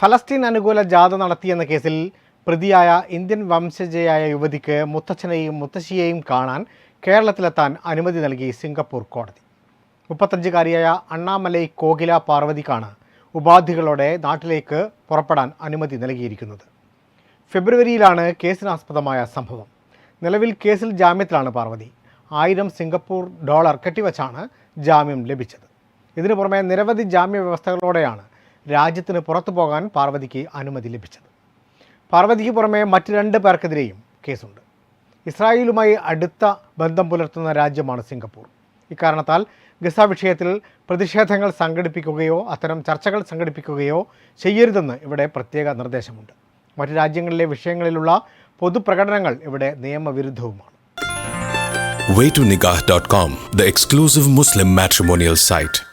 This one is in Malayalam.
ഫലസ്തീൻ അനുകൂല ജാഥ നടത്തിയെന്ന കേസിൽ പ്രതിയായ ഇന്ത്യൻ വംശജയായ യുവതിക്ക് മുത്തച്ഛനെയും മുത്തശ്ശിയെയും കാണാൻ കേരളത്തിലെത്താൻ അനുമതി നൽകി സിംഗപ്പൂർ കോടതി. മുപ്പത്തഞ്ചുകാരിയായ അണ്ണാമലൈ കോകില പാർവതിക്കാണ് ഉപാധികളോടെ നാട്ടിലേക്ക് പുറപ്പെടാൻ അനുമതി നൽകിയിരിക്കുന്നത്. ഫെബ്രുവരിയിലാണ് കേസിനാസ്പദമായ സംഭവം. നിലവിൽ കേസിൽ ജാമ്യത്തിലാണ് പാർവതി. ആയിരം സിംഗപ്പൂർ ഡോളർ കെട്ടിവച്ചാണ് ജാമ്യം ലഭിച്ചത്. ഇതിനു പുറമെ നിരവധി ജാമ്യ വ്യവസ്ഥകളോടെയാണ് രാജ്യത്തിന് പുറത്തു പോകാൻ പാർവതിക്ക് അനുമതി ലഭിച്ചത്. പാർവതിക്ക് പുറമെ മറ്റ് രണ്ട് പേർക്കെതിരെയും കേസുണ്ട്. ഇസ്രായേലുമായി അടുത്ത ബന്ധം പുലർത്തുന്ന രാജ്യമാണ് സിംഗപ്പൂർ. ഇക്കാരണത്താൽ ഗസ വിഷയത്തിൽ പ്രതിഷേധങ്ങൾ സംഘടിപ്പിക്കുകയോ അത്തരം ചർച്ചകൾ സംഘടിപ്പിക്കുകയോ ചെയ്യരുതെന്ന് ഇവിടെ പ്രത്യേക നിർദ്ദേശമുണ്ട്. മറ്റ് രാജ്യങ്ങളിലെ വിഷയങ്ങളിലുള്ള പൊതുപ്രകടനങ്ങൾ ഇവിടെ നിയമവിരുദ്ധവുമാണ്. Waytonikah.com, the exclusive Muslim matrimonial site.